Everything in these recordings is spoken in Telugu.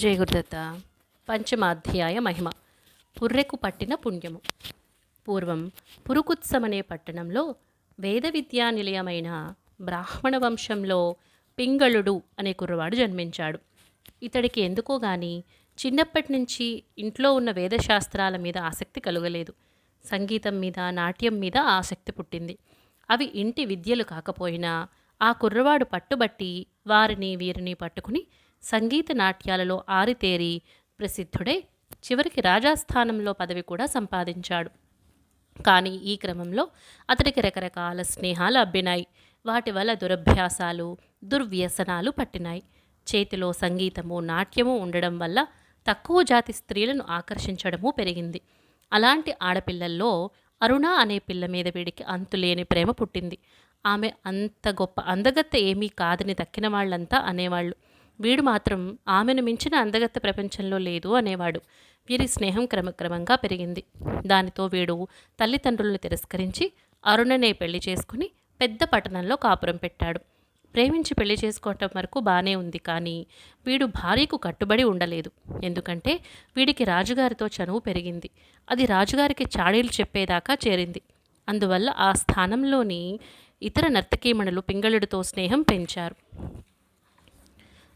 జయ గురుదత్త పంచమాధ్యాయ మహిమ పుర్రెకు పట్టిన పుణ్యము. పూర్వం పురుకుత్సం అనే పట్టణంలో వేద విద్యా నిలయమైన బ్రాహ్మణ వంశంలో పింగళుడు అనే కుర్రవాడు జన్మించాడు. ఇతడికి ఎందుకో గాని చిన్నప్పటి నుంచి ఇంట్లో ఉన్న వేదశాస్త్రాల మీద ఆసక్తి కలుగలేదు. సంగీతం మీద నాట్యం మీద ఆసక్తి పుట్టింది. అవి ఇంటి విద్యలు కాకపోయినా ఆ కుర్రవాడు పట్టుబట్టి వారిని వీరిని పట్టుకుని సంగీత నాట్యాలలో ఆరితేరి ప్రసిద్ధుడై. చివరికి రాజాస్థానంలో పదవి కూడా సంపాదించాడు. కానీ ఈ క్రమంలో అతడికి రకరకాల స్నేహాలు అబ్బినాయి. వాటి వల్ల దురభ్యాసాలు దుర్వ్యసనాలు పట్టినాయి. చేతిలో సంగీతము నాట్యము ఉండడం వల్ల తక్కువ జాతి స్త్రీలను ఆకర్షించడము పెరిగింది. అలాంటి ఆడపిల్లల్లో అరుణ అనే పిల్ల మీద వీడికి అంతులేని ప్రేమ పుట్టింది. ఆమె అంత గొప్ప అందగత్త ఏమీ కాదని తక్కిన వాళ్ళంతా అనేవాళ్ళు. వీడు మాత్రం ఆమెను మించిన అందగత్త ప్రపంచంలో లేదు అనేవాడు. వీరి స్నేహం క్రమక్రమంగా పెరిగింది. దానితో వీడు తల్లిదండ్రులను తిరస్కరించి అరుణనే పెళ్ళి చేసుకుని పెద్ద పట్టణంలో కాపురం పెట్టాడు. ప్రేమించి పెళ్ళి చేసుకోవటం వరకు బాగానే ఉంది కానీ వీడు భార్యకు కట్టుబడి ఉండలేదు. ఎందుకంటే వీడికి రాజుగారితో చనువు పెరిగింది. అది రాజుగారికి చాడీలు చెప్పేదాకా చేరింది. అందువల్ల ఆ స్థానంలోని ఇతర నర్తకీమణులు పింగళుడితో స్నేహం పెంచారు.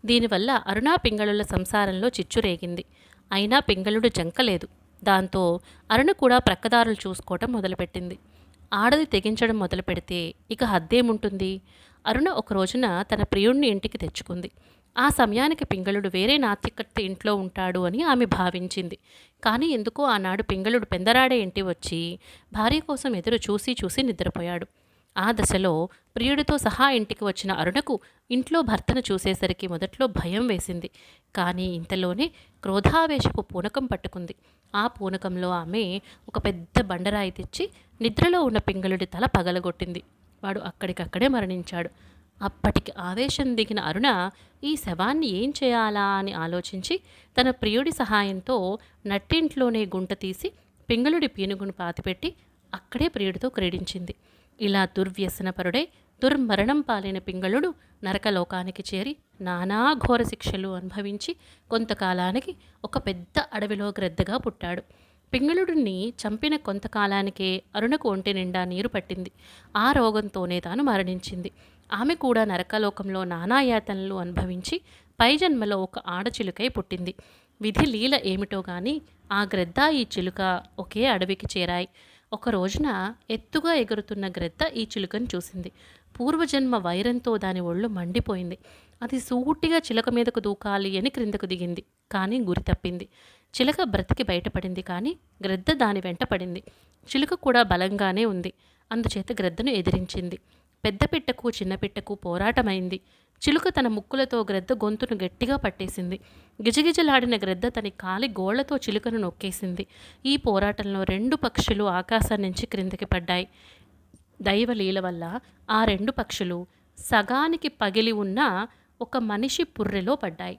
దీనివల్ల అరుణా పింగళుల సంసారంలో చిచ్చురేగింది అయినా పింగళుడు జంకలేదు. దాంతో అరుణ కూడా ప్రక్కదారులు చూసుకోవటం మొదలుపెట్టింది. ఆడది తెగించడం మొదలు పెడితే ఇక హద్దేముంటుంది? అరుణ ఒక రోజున తన ప్రియుణ్ణి ఇంటికి తెచ్చుకుంది. ఆ సమయానికి పింగళుడు వేరే నాత్యకర్త ఇంట్లో ఉంటాడు అని ఆమె భావించింది. కానీ ఎందుకో ఆనాడు పింగళుడు పెందరాడే ఇంటి వచ్చి భార్య కోసం ఎదురు చూసి చూసి నిద్రపోయాడు. ఆ దశలో ప్రియుడితో సహా ఇంటికి వచ్చిన అరుణకు ఇంట్లో భర్తను చూసేసరికి మొదట్లో భయం వేసింది. కానీ ఇంతలోనే క్రోధావేశపు పూనకం పట్టుకుంది. ఆ పూనకంలో ఆమె ఒక పెద్ద బండరాయి తెచ్చి నిద్రలో ఉన్న పింగళుడి తల పగలగొట్టింది. వాడు అక్కడికక్కడే మరణించాడు. అప్పటికి ఆవేశం దిగిన అరుణ ఈ శవాన్ని ఏం చేయాలా అని ఆలోచించి తన ప్రియుడి సహాయంతో నట్టింట్లోనే గుంట తీసి పింగళుడి పీనుగును పాతిపెట్టి అక్కడే ప్రియుడితో క్రీడించింది. ఇలా దుర్వ్యసనపరుడై దుర్మరణం పాలైన పింగళుడు నరకలోకానికి చేరి నానా ఘోర శిక్షలు అనుభవించి కొంతకాలానికి ఒక పెద్ద అడవిలో గ్రద్దగా పుట్టాడు. పింగళుడిని చంపిన కొంతకాలానికే అరుణకు ఒంటి నిండా నీరు పట్టింది. ఆ రోగంతోనే తాను మరణించింది. ఆమె కూడా నరకలోకంలో నానాయాతనలు అనుభవించి పై జన్మలో ఒక ఆడచిలుకై పుట్టింది. విధి లీల ఏమిటో గాని ఆ గ్రద్ద ఈ చిలుక ఒకే అడవికి చేరాయి. ఒక రోజున ఎత్తుగా ఎగురుతున్న గ్రద్ద ఈ చిలుకను చూసింది. పూర్వజన్మ వైరంతో దాని ఒళ్ళు మండిపోయింది. అది సూటిగా చిలక మీదకు దూకాలి అని క్రిందకు దిగింది. కానీ గురి తప్పింది. చిలక బ్రతికి బయటపడింది కానీ గ్రద్ద దాని వెంట పడింది. చిలుక కూడా బలంగానే ఉంది. అందుచేత గ్రద్దను ఎదిరించింది. పెద్ద పిట్టకు చిన్న పిట్టకు పోరాటమైంది. చిలుక తన ముక్కులతో గ్రద్ద గొంతును గట్టిగా పట్టేసింది. గిజగిజలాడిన గ్రద్ద తన కాలి గోళ్ళతో చిలుకను నొక్కేసింది. ఈ పోరాటంలో రెండు పక్షులు ఆకాశం నుంచి క్రిందకి పడ్డాయి. దైవలీల వల్ల ఆ రెండు పక్షులు సగానికి పగిలి ఉన్న ఒక మనిషి పుర్రెలో పడ్డాయి.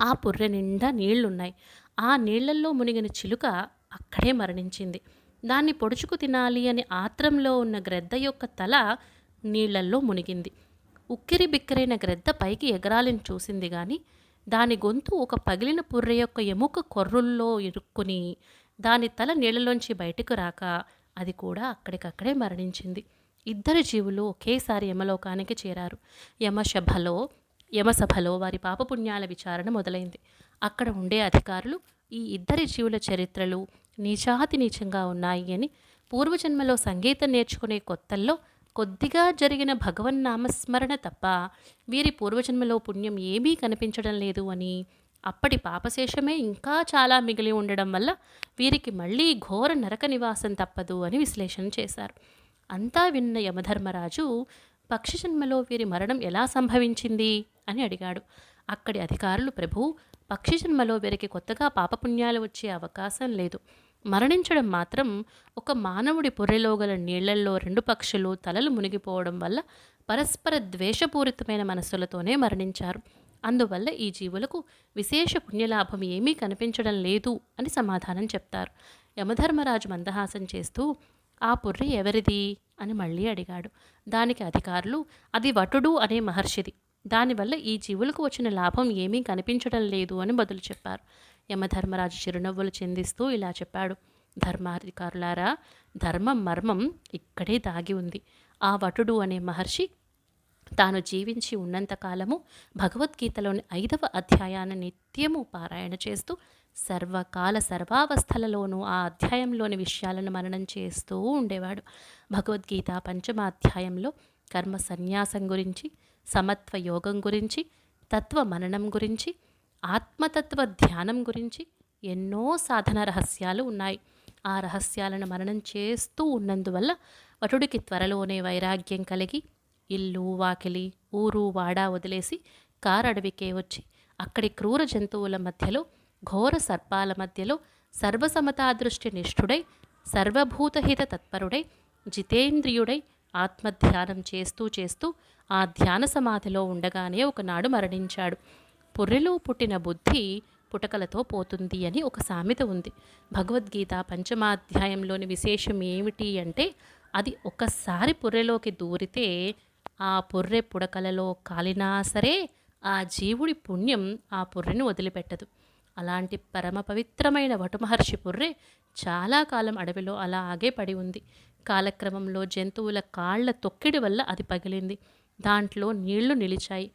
ఆ పుర్రె నిండా నీళ్ళున్నాయి. ఆ నీళ్ళల్లో మునిగిన చిలుక అక్కడే మరణించింది. దాన్ని పొడుచుకు తినాలి అని ఆత్రంలో ఉన్న గ్రద్ద యొక్క తల నీళ్ళల్లో మునిగింది. ఉక్కిరి బిక్కిరైన గ్రద్ద పైకి ఎగరాలని చూసింది గాని దాని గొంతు ఒక పగిలిన పుర్రె యొక్క ఎముక కొర్రుల్లో ఇరుక్కుని దాని తల నీళ్ళలోంచి బయటకు రాక అది కూడా అక్కడికక్కడే మరణించింది. ఇద్దరు జీవులు ఒకేసారి యమలోకానికి చేరారు. యమసభలో యమసభలో వారి పాపపుణ్యాల విచారణ మొదలైంది. అక్కడ ఉండే అధికారులు ఈ ఇద్దరి జీవుల చరిత్రలు నీచాతి నీచంగా ఉన్నాయి అని పూర్వజన్మలో సంగీతం నేర్చుకునే కొత్తల్లో కొద్దిగా జరిగిన భగవన్ నామస్మరణ తప్ప వీరి పూర్వజన్మలో పుణ్యం ఏమీ కనిపించడం లేదు అని అప్పటి పాపశేషమే ఇంకా చాలా మిగిలి ఉండడం వల్ల వీరికి మళ్ళీ ఘోర నరక నివాసం తప్పదు అని విశ్లేషణ చేశారు. అంతా విన్న యమధర్మరాజు పక్షి జన్మలో వీరి మరణం ఎలా సంభవించింది? అని అడిగాడు. అక్కడి అధికారులు ప్రభు పక్షి జన్మలో వీరికి కొత్తగా పాపపుణ్యాలు వచ్చే అవకాశం లేదు. మరణించడం మాత్రం ఒక మానవుడి పొర్రెలో గల నీళ్ళల్లో రెండు పక్షులు తలలు మునిగిపోవడం వల్ల పరస్పర ద్వేషపూరితమైన మనస్సులతోనే మరణించారు. అందువల్ల ఈ జీవులకు విశేష పుణ్యలాభం ఏమీ కనిపించడం లేదు అని సమాధానం చెప్తారు. యమధర్మరాజు మందహాసం చేస్తూ ఆ పుర్రె ఎవరిది? అని మళ్ళీ అడిగాడు. దానికి అధికారులు అది వటుడు అనే మహర్షిది. దానివల్ల ఈ జీవులకు వచ్చిన లాభం ఏమీ కనిపించడం లేదు అని బదులు చెప్పారు. యమధర్మరాజు చిరునవ్వులు చెందిస్తూ ఇలా చెప్పాడు. ధర్మాధికారులారా ధర్మం మర్మం ఇక్కడే దాగి ఉంది. ఆ వటుడు అనే మహర్షి తాను జీవించి ఉన్నంతకాలము భగవద్గీతలోని ఐదవ అధ్యాయాన్ని నిత్యము పారాయణ చేస్తూ సర్వకాల సర్వావస్థలలోనూ ఆ అధ్యాయంలోని విషయాలను మననం చేస్తూ ఉండేవాడు. భగవద్గీత పంచమ అధ్యాయంలో కర్మ సన్యాసం గురించి సమత్వ యోగం గురించి తత్వ మననం గురించి ఆత్మతత్వ ధ్యానం గురించి ఎన్నో సాధన రహస్యాలు ఉన్నాయి. ఆ రహస్యాలను మననం చేస్తూ ఉన్నందువల్ల వటుడికి త్వరలోనే వైరాగ్యం కలిగి ఇల్లు వాకిలి ఊరు వాడా వదిలేసి కారడవికే వచ్చి అక్కడి క్రూర జంతువుల మధ్యలో ఘోర సర్పాల మధ్యలో సర్వసమతాదృష్టి నిష్ఠుడై సర్వభూతహిత తత్పరుడై జితేంద్రియుడై ఆత్మధ్యానం చేస్తూ చేస్తూ ఆ ధ్యాన సమాధిలో ఉండగానే ఒకనాడు మరణించాడు. పొర్రెలో పుట్టిన బుద్ధి పుటకలతో పోతుంది అని ఒక సామెత ఉంది. భగవద్గీత పంచమాధ్యాయంలోని విశేషం ఏమిటి అంటే అది ఒకసారి పొర్రెలోకి దూరితే ఆ పొర్రె పుడకలలో కాలినా సరే ఆ జీవుడి పుణ్యం ఆ పొర్రెను వదిలిపెట్టదు. అలాంటి పరమ పవిత్రమైన వటుమహర్షి పుర్రె చాలా కాలం అడవిలో అలాగే పడి ఉంది. కాలక్రమంలో జంతువుల కాళ్ళ తొక్కిడి వల్ల అది పగిలింది. దాంట్లో నీళ్ళు నిలిచాయి.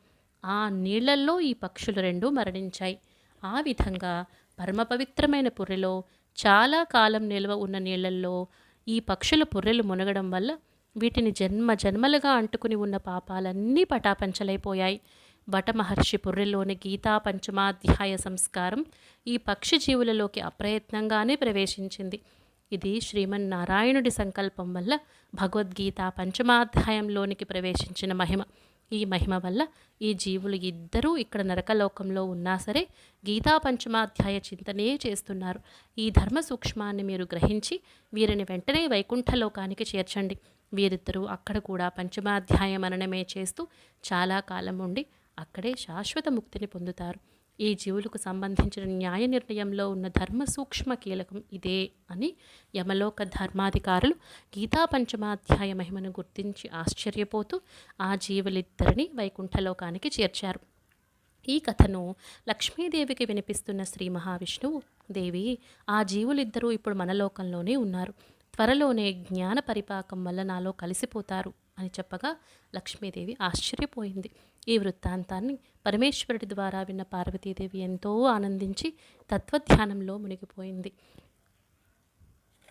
ఆ నీళ్ళల్లో ఈ పక్షులు రెండు మరణించాయి. ఆ విధంగా పరమ పవిత్రమైన పుర్రెలో చాలా కాలం నిల్వ ఉన్న నీళ్ళల్లో ఈ పక్షుల పుర్రెలు మునగడం వల్ల వీటిని జన్మ జన్మలుగా అంటుకుని ఉన్న పాపాలన్నీ పటాపంచలైపోయాయి. వటమహర్షి పుర్రెలోని గీతా పంచమాధ్యాయ సంస్కారం ఈ పక్షి జీవులలోకి అప్రయత్నంగానే ప్రవేశించింది. ఇది శ్రీమన్నారాయణుడి సంకల్పం వల్ల భగవద్గీత పంచమాధ్యాయంలోనికి ప్రవేశించిన మహిమ. ఈ మహిమ వల్ల ఈ జీవులు ఇద్దరూ ఇక్కడ నరకలోకంలో ఉన్నా సరే గీతా పంచమాధ్యాయ చింతనే చేస్తున్నారు. ఈ ధర్మ సూక్ష్మాన్ని మీరు గ్రహించి వీరిని వెంటనే వైకుంఠలోకానికి చేర్చండి. వీరిద్దరూ అక్కడ కూడా పంచమాధ్యాయ మరణమే చేస్తూ చాలా కాలం ఉండి అక్కడే శాశ్వత ముక్తిని పొందుతారు. ఈ జీవులకు సంబంధించిన న్యాయ నిర్ణయంలో ఉన్న ధర్మ సూక్ష్మ కీలకం ఇదే అని యమలోక ధర్మాధికారులు గీతా పంచమాధ్యాయ మహిమను గుర్తించి ఆశ్చర్యపోతూ ఆ జీవులిద్దరిని వైకుంఠలోకానికి చేర్చారు. ఈ కథను లక్ష్మీదేవికి వినిపిస్తున్న శ్రీ మహావిష్ణువు దేవి ఆ జీవులిద్దరూ ఇప్పుడు మన లోకంలోనే ఉన్నారు. త్వరలోనే జ్ఞాన పరిపాకం వల్ల నాలో కలిసిపోతారు. అని చెప్పగా లక్ష్మీదేవి ఆశ్చర్యపోయింది. ఈ వృత్తాంతాన్ని పరమేశ్వరుడి ద్వారా విన్న పార్వతీదేవి ఎంతో ఆనందించి తత్వధ్యానంలో మునిగిపోయింది.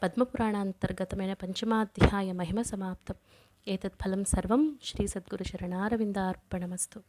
పద్మపురాణాంతర్గతమైన పంచమాధ్యాయ మహిమ సమాప్తం. ఏతత్ ఫలం సర్వం శ్రీ సద్గురు శరణారవిందార్పణమస్తు.